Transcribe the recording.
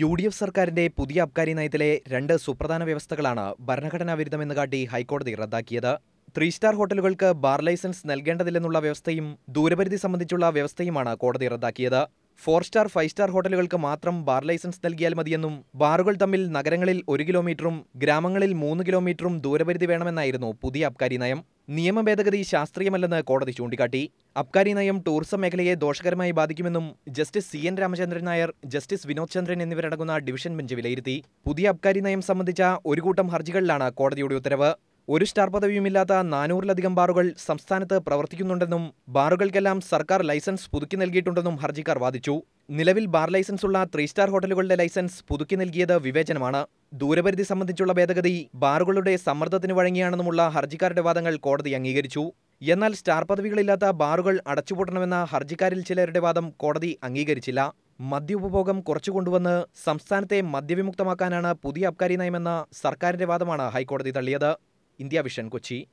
U D F സർക്കാരിന്റെ പുതിയ അബ്കാരി നയത്തിലെ രണ്ട് സുപ്രധാന വ്യവസ്ഥകളാണ് ഭരണഘടനാ വിരുദ്ധമെന്ന് കാട്ടി ഹൈക്കോടതി റദ്ദാക്കിയത്. ത്രീ സ്റ്റാർ ഹോട്ടലുകൾക്ക് ബാർ ലൈസൻസ് നൽകേണ്ടതില്ലെന്നുള്ള വ്യവസ്ഥയും ദൂരപരിധി സംബന്ധിച്ചുള്ള വ്യവസ്ഥയുമാണ് കോടതി റദ്ദാക്കിയത്. ഫോർ സ്റ്റാർ ഫൈവ് സ്റ്റാർ ഹോട്ടലുകൾക്ക് മാത്രം ബാർ ലൈസൻസ് നൽകിയാൽ മതിയെന്നും ബാറുകൾ തമ്മിൽ നഗരങ്ങളിൽ ഒരു കിലോമീറ്ററും ഗ്രാമങ്ങളിൽ മൂന്ന് കിലോമീറ്ററും ദൂരപരിധി വേണമെന്നായിരുന്നു പുതിയ അബ്കാരി നയം. നിയമ ഭേദഗതി ശാസ്ത്രീയമല്ലെന്ന് കോടതി ചൂണ്ടിക്കാട്ടി. അബ്കാരി നയം ടൂറിസം മേഖലയെ ദോഷകരമായി ബാധിക്കുമെന്നും justice C N Ramachandran Nair justice Vinod Chandran എന്നിവരടങ്ങുന്ന ഡിവിഷൻ ബെഞ്ച് വിലയിരുത്തി. പുതിയ അബ്കാരി നയം സംബന്ധിച്ച ഒരു കൂട്ടം ഹർജികളിലാണ് കോടതിയുടെ ഉത്തരവ്. ഒരു സ്റ്റാർ പദവിയുമില്ലാത്ത നാനൂറിലധികം ബാറുകൾ സംസ്ഥാനത്ത് പ്രവർത്തിക്കുന്നുണ്ടെന്നും ബാറുകൾക്കെല്ലാം സർക്കാർ ലൈസൻസ് പുതുക്കി നൽകിയിട്ടുണ്ടെന്നും ഹർജിക്കാർ വാദിച്ചു. നിലവിൽ ബാർ ലൈസൻസ് ഉള്ള ത്രീ സ്റ്റാർ ഹോട്ടലുകളുടെ ലൈസൻസ് പുതുക്കി നൽകിയത് വിവേചനമാണ്. ദൂരപരിധി സംബന്ധിച്ചുള്ള ഭേദഗതി ബാറുകളുടെ സമ്മർദ്ദത്തിന് വഴങ്ങിയാണെന്നുമുള്ള ഹർജിക്കാരുടെ വാദങ്ങൾ കോടതി അംഗീകരിച്ചു. എന്നാൽ സ്റ്റാർ പദവികളില്ലാത്ത ബാറുകൾ അടച്ചുപൂട്ടണമെന്ന ഹർജിക്കാരിൽ ചിലരുടെ വാദം കോടതി അംഗീകരിച്ചില്ല. മദ്യ ഉപഭോഗം കുറച്ചുകൊണ്ടുവന്ന് സംസ്ഥാനത്തെ മദ്യവിമുക്തമാക്കാനാണ് പുതിയ അബ്കാരി നയമെന്ന സർക്കാരിന്റെ വാദമാണ് ഹൈക്കോടതി തള്ളിയത്. India vision Kochi.